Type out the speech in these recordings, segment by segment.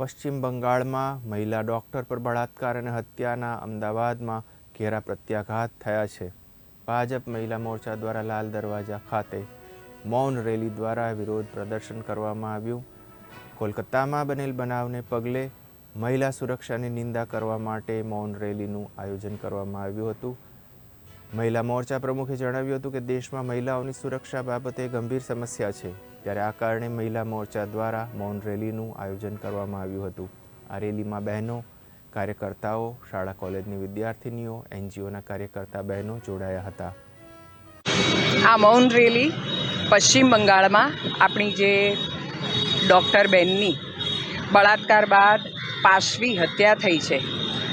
પશ્ચિમ બંગાળમાં મહિલા ડૉક્ટર પર બળાત્કાર અને હત્યાના અમદાવાદમાં ઘેરા પ્રત્યાઘાત થયા છે. ભાજપ મહિલા મોરચા દ્વારા લાલ દરવાજા ખાતે મૌન રેલી દ્વારા વિરોધ પ્રદર્શન કરવામાં આવ્યું. કોલકાતામાં બનેલ બનાવને પગલે મહિલા સુરક્ષાની નિંદા કરવા માટે મૌન રેલીનું આયોજન કરવામાં આવ્યું હતું. મહિલા મોરચા પ્રમુખે જણાવ્યું હતું કે દેશમાં મહિલાઓની સુરક્ષા બાબતે ગંભીર સમસ્યા છે, ત્યારે આ કારણે મહિલા મોરચા દ્વારા મૌન રેલીનું આયોજન કરવામાં આવ્યું હતું. આ રેલીમાં બહેનો, કાર્યકર્તાઓ, શાળા કોલેજની વિદ્યાર્થિનીઓ, એનજીઓના કાર્યકર્તા બહેનો જોડાયા હતા. આ મૌન રેલી પશ્ચિમ બંગાળમાં આપણી જે ડૉક્ટર બેનની બળાત્કાર બાદ પાશવી હત્યા થઈ છે.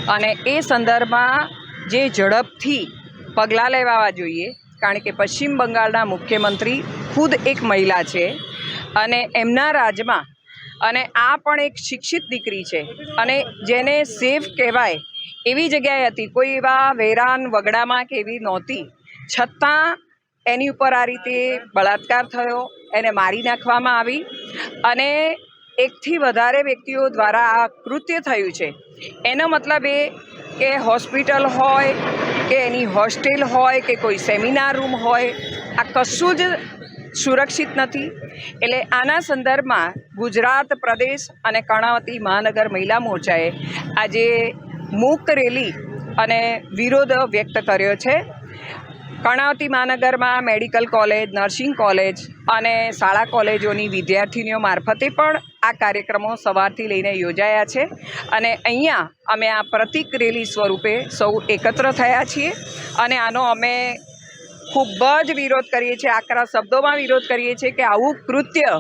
અને એ સંદર્ભમાં જે ઝડપથી પગલાં લેવા જોઈએ, કારણ કે પશ્ચિમ બંગાળના મુખ્યમંત્રી ખુદ એક મહિલા છે અને એમના રાજમાં અને આ પણ એક શિક્ષિત દીકરી છે અને જેને સેફ કહેવાય એવી જગ્યાએ હતી. કોઈ એવા વેરાન વગડામાં કે એવી નહોતી. છતાં એની ઉપર આ રીતે બળાત્કાર થયો, એને મારી નાખવામાં આવી અને એકથી વધારે વ્યક્તિઓ દ્વારા આ કૃત્ય થયું છે. એનો મતલબ એ કે હોસ્પિટલ હોય કે એની હોસ્ટેલ હોય કે કોઈ સેમિનાર રૂમ હોય, આ કશું જ સુરક્ષિત નથી. એટલે આના સંદર્ભમાં ગુજરાત પ્રદેશ અને કર્ણાવતી મહાનગર મહિલા મોરચાએ આજે મૂક રેલી અને વિરોધ વ્યક્ત કર્યો છે. કર્ણાવતી મહાનગરમાં મેડિકલ કોલેજ, નર્સિંગ કોલેજ અને શાળા કોલેજોની વિદ્યાર્થીનીઓ મારફતે પણ આ કાર્યક્રમો સવારથી લઈને યોજાયા છે. અને અહીંયા અમે આ પ્રતિક રેલી સ્વરૂપે સૌ એકત્ર થયા છીએ. અને આનો અમે ખૂબ જ વિરોધ કરીએ છીએ, આકરા શબ્દોમાં વિરોધ કરીએ છીએ કે આવું કૃત્ય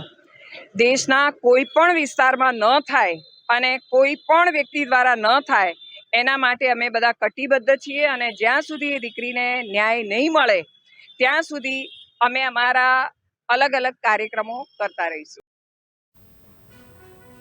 દેશના કોઈ પણ વિસ્તારમાં ન થાય અને કોઈ પણ વ્યક્તિ દ્વારા ન થાય એના માટે અમે બધા કટિબદ્ધ છીએ અને જ્યાં સુધી એ દીકરીને ન્યાય નહીં મળે, ત્યાં સુધી અમે અમારા અલગ અલગ કાર્યક્રમો કરતા રહીશું.